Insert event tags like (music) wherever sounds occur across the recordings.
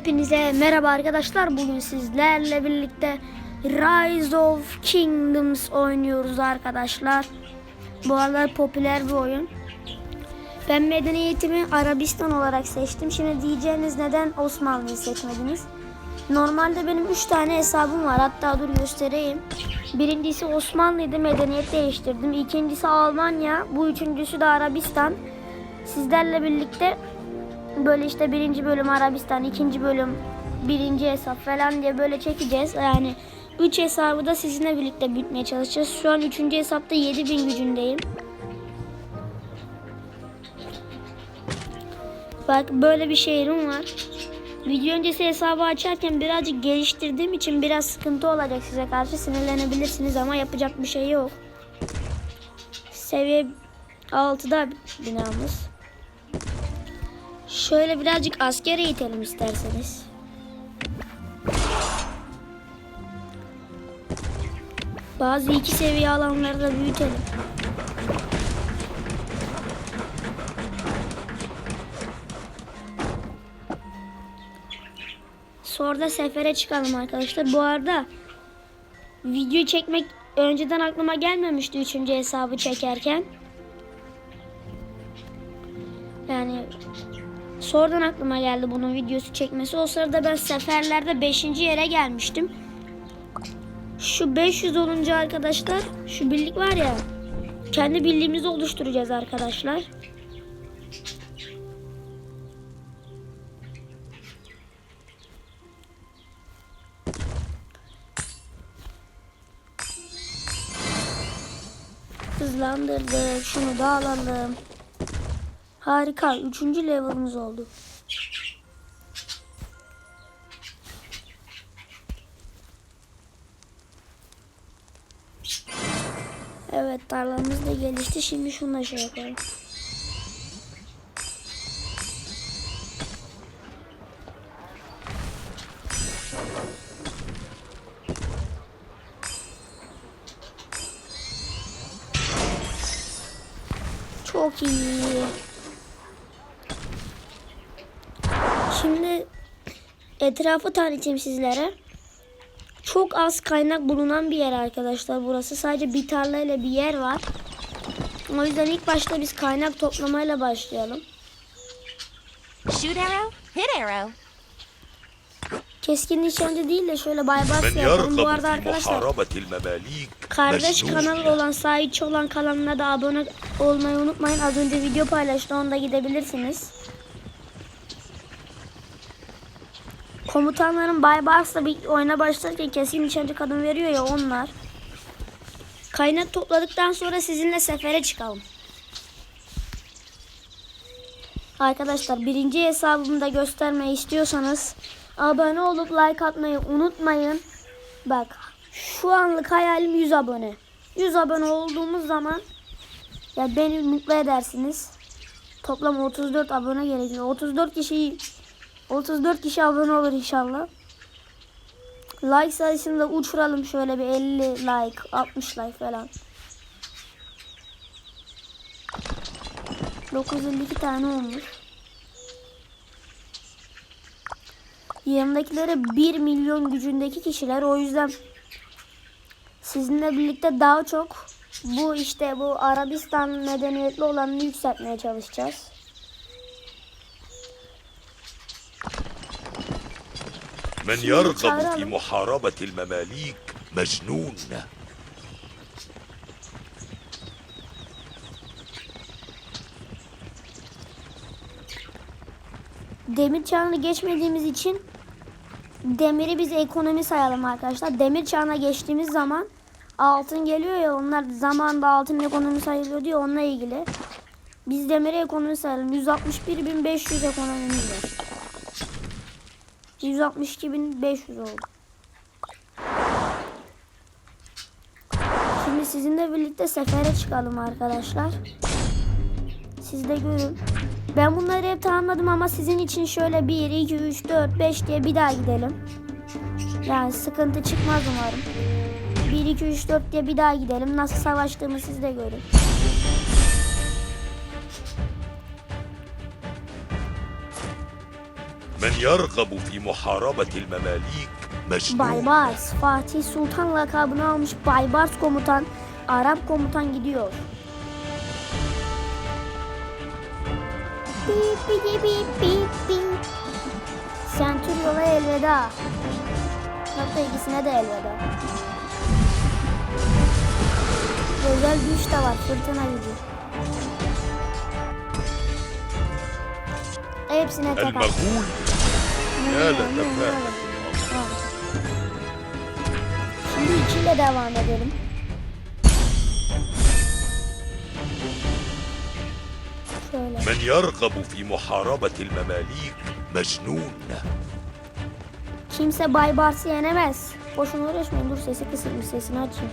Hepinize merhaba arkadaşlar. Bugün sizlerle birlikte Rise of Kingdoms oynuyoruz arkadaşlar. Bu aralar popüler bir oyun. Ben medeniyetimi Arabistan olarak seçtim. Şimdi diyeceğiniz neden Osmanlı'yı seçmediniz? Normalde benim 3 tane hesabım var. Hatta dur göstereyim. Birincisi Osmanlı'ydı medeniyet değiştirdim. İkincisi Almanya. Bu üçüncüsü de Arabistan. Sizlerle birlikte böyle işte birinci bölüm Arabistan, ikinci bölüm birinci hesap falan diye böyle çekeceğiz. Yani 3 hesabı da sizinle birlikte bitmeye çalışacağız. Şu an 3. hesapta 7000 gücündeyim. Bak böyle bir şehrim var. Video öncesi hesabı açarken birazcık geliştirdiğim için biraz sıkıntı olacak size karşı sinirlenebilirsiniz ama yapacak bir şey yok. Seviye 6'da binamız. Şöyle birazcık asker eğitelim isterseniz. Bazı iki seviye alanları da büyütelim. Sonra da sefere çıkalım arkadaşlar. Bu arada video çekmek önceden aklıma gelmemişti üçüncü hesabı çekerken. Yani Sonradan aklıma geldi bunun videosu çekmesi. O sırada ben seferlerde 5. yere gelmiştim. Şu 500 olunca arkadaşlar şu birlik var ya kendi birliğimizi oluşturacağız arkadaşlar. Hızlandırdık. Şunu da alalım. Harika. Üçüncü level'ımız oldu. Evet tarlamız da gelişti. Şimdi şunu da şey yapalım. Çok iyi. Şimdi Etrafı tanıtayım sizlere. Çok az kaynak bulunan bir yer arkadaşlar burası. Sadece bir tarla ile bir yer var. O yüzden ilk başta biz kaynak toplamayla başlayalım. Shoot arrow, hit arrow. Keskin nişancı değil de şöyle bay baybars yapalım. Bu arada arkadaşlar kardeş kanalı olan sahipçi olan kanalına da abone olmayı unutmayın. Az önce video paylaştı onda gidebilirsiniz. Komutanların Baybars'la bir oyuna başlarken keskin nişancı kadın veriyor ya onlar. Kaynak topladıktan sonra sizinle sefere çıkalım. Arkadaşlar birinci hesabımı da göstermeyi istiyorsanız abone olup like atmayı unutmayın. Bak şu anlık hayalim 100 abone. 100 abone olduğumuz zaman ya beni mutlu edersiniz. Toplam 34 abone gerekiyor. 34 kişi 34 kişi abone olur inşallah. Like sayısını da uçuralım şöyle bir 50 like, 60 like falan. 952 tane olmuş. Yanımdakileri 1 milyon gücündeki kişiler. O yüzden sizinle birlikte daha çok bu işte bu Arabistan medeniyetli olanını yükseltmeye çalışacağız. من شو يرغب بتشعرها في له؟ محاربة المماليك مجنون Demir çağını geçmediğimiz için demiri biz ekonomi sayalım arkadaşlar. Demir çağına geçtiğimiz zaman altın geliyor ya onlar zamanında altın ekonomi sayılıyor diyor onunla ilgili. Biz demiri ekonomi sayalım. 161.500 ekonomimiz var. 162.500 oldu. Şimdi sizinle birlikte sefere çıkalım arkadaşlar. Siz de görün. Ben bunları hep tamamladım ama sizin için şöyle 1, 2, 3, 4, 5 diye bir daha gidelim. Yani sıkıntı çıkmaz umarım. 1, 2, 3, 4 diye bir daha gidelim. Nasıl savaştığımı siz de görün. Men yargabu fi muharabetil memalik Bay Bars, Fatih Sultan lakabını almış Bay Bars komutan, Arap komutan gidiyor. Bip bip bip bip bip. Centurion'a elveda. Hatta ikisine de elveda. Özel güç de var, fırtına gücü. Hepsine takar. El المغول يا لتفاهة Şimdi ikiyle devam edelim. Şöyle. من يرغب في محاربة المماليك مجنون Kimse Bay Bars'ı yenemez. Boşuna uğraşmayın. Dur sesi kısılmış. Sesini açayım.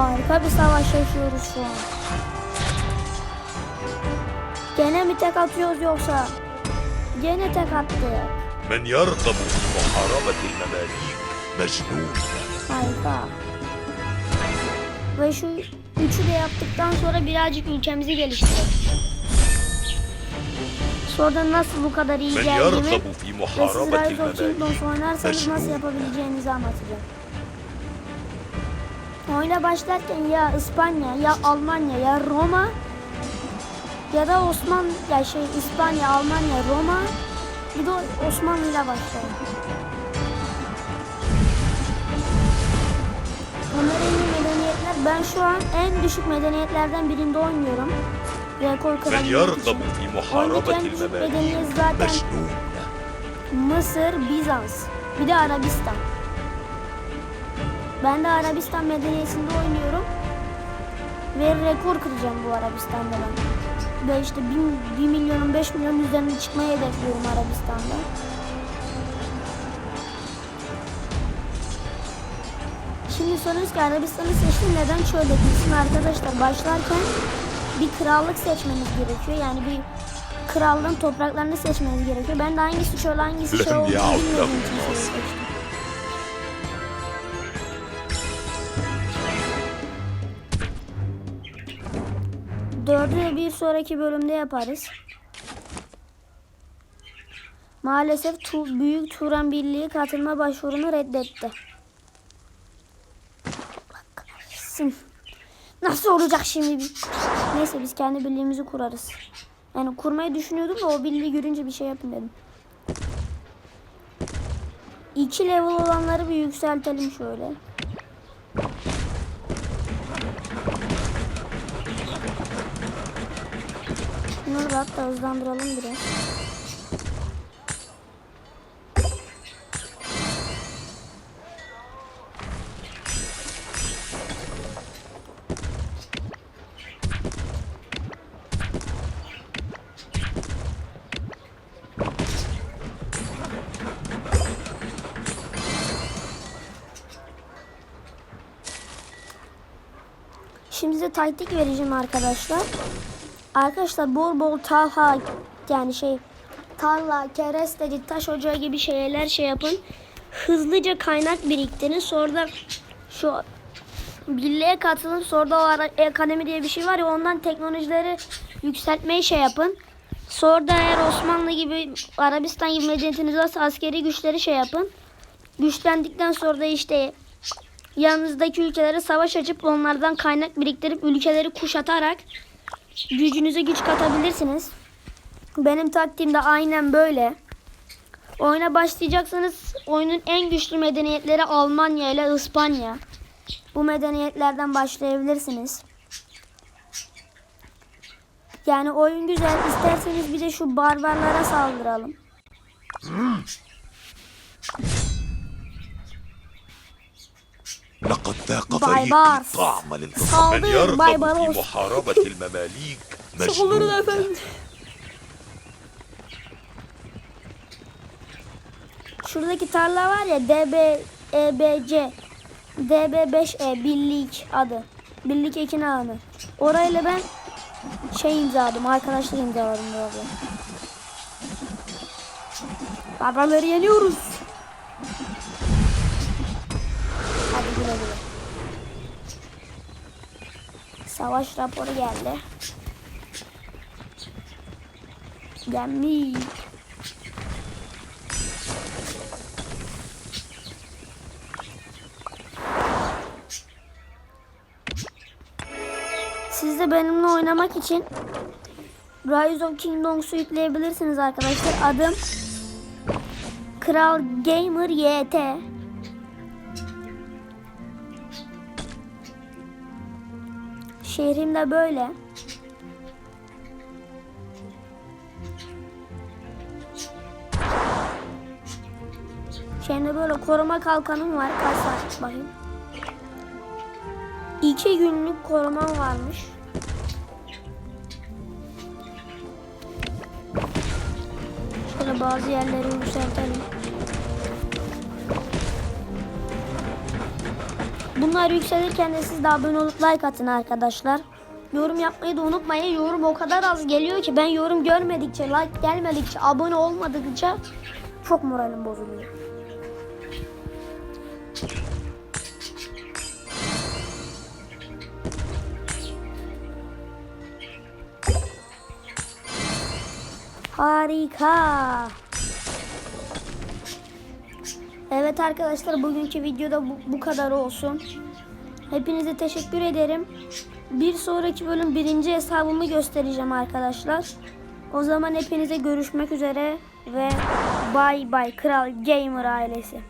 Harika bir savaş yaşıyoruz şu an. Gene mi tek atıyoruz yoksa? Gene tek attık. Men yargab muharabetil memalik mecnun. Harika. Ve şu üçü de yaptıktan sonra birazcık ülkemizi geliştirelim. Sonra nasıl bu kadar iyi geldiğimi ve siz Rise of Kingdoms oynarsanız nasıl yapabileceğinizi anlatacağım oyuna başlarken ya İspanya ya Almanya ya Roma ya da Osman ya şey İspanya, Almanya, Roma bir de Osmanlı ile başlayalım. Bunlar en iyi medeniyetler. Ben şu an en düşük medeniyetlerden birinde oynuyorum. Rekor kırabiliyorum. Oyundaki en düşük medeniyet zaten Mısır, Bizans. Bir de Arabistan. Ben de Arabistan medeniyetinde oynuyorum. Ve rekor kıracağım bu Arabistan'da ben. Ve işte 1 milyonun 5 milyon üzerine çıkmayı hedefliyorum Arabistan'da. Şimdi soruyoruz ki Arabistan'ı seçtim neden şöyle değilsin arkadaşlar başlarken bir krallık seçmeniz gerekiyor yani bir krallığın topraklarını seçmeniz gerekiyor. Ben de hangisi şöyle hangisi şey olduğunu bilmediğim için seçtim. De bir sonraki bölümde yaparız. Maalesef tu Büyük Turan Birliği katılma başvurunu reddetti. Nasıl olacak şimdi? Neyse biz kendi birliğimizi kurarız. Yani kurmayı düşünüyordum da o birliği görünce bir şey yapın dedim. İki level olanları bir yükseltelim şöyle. Bunları da hatta hızlandıralım biraz. Şimdi size taktik vereceğim arkadaşlar. Arkadaşlar bol bol talha yani şey tarla, keresteci, taş ocağı gibi şeyler şey yapın. Hızlıca kaynak biriktirin. Sonra da şu birliğe katılın. Sonra da o ara- akademi diye bir şey var ya ondan teknolojileri yükseltmeyi şey yapın. Sonra da eğer Osmanlı gibi Arabistan gibi medeniyetiniz varsa askeri güçleri şey yapın. Güçlendikten sonra da işte yanınızdaki ülkelere savaş açıp onlardan kaynak biriktirip ülkeleri kuşatarak gücünüze güç katabilirsiniz. Benim taktiğim de aynen böyle. Oyuna başlayacaksanız oyunun en güçlü medeniyetleri Almanya ile İspanya. Bu medeniyetlerden başlayabilirsiniz. Yani oyun güzel. İsterseniz bir de şu barbarlara saldıralım. لقد ذاق باي فريقي بارس. طعم الانتصار صادق من باي يرغب في باروس. محاربة المماليك (laughs) مجنون Şuradaki tarla var ya DB EBC DB5E birlik adı. Birlik ekin alanı. Orayla ben şey imzaladım. Arkadaşlık imzaladım bu arada. Barbarları yeniyoruz. Savaş raporu geldi. Gelmiş. Siz de benimle oynamak için Rise of Kingdoms'u yükleyebilirsiniz arkadaşlar. Adım Kral Gamer YT. Şehrim de böyle. Şehrimde böyle koruma kalkanım var. Kaç saat bakayım. İki günlük korumam varmış. Şöyle bazı yerleri yükseltelim. Bunlar yükselirken de siz de abone olup like atın arkadaşlar. Yorum yapmayı da unutmayın. Yorum o kadar az geliyor ki ben yorum görmedikçe, like gelmedikçe, abone olmadıkça çok moralim bozuluyor. Harika. Evet arkadaşlar bugünkü videoda bu, bu kadar olsun. Hepinize teşekkür ederim. Bir sonraki bölüm birinci hesabımı göstereceğim arkadaşlar. O zaman hepinize görüşmek üzere ve bay bay Kral Gamer ailesi.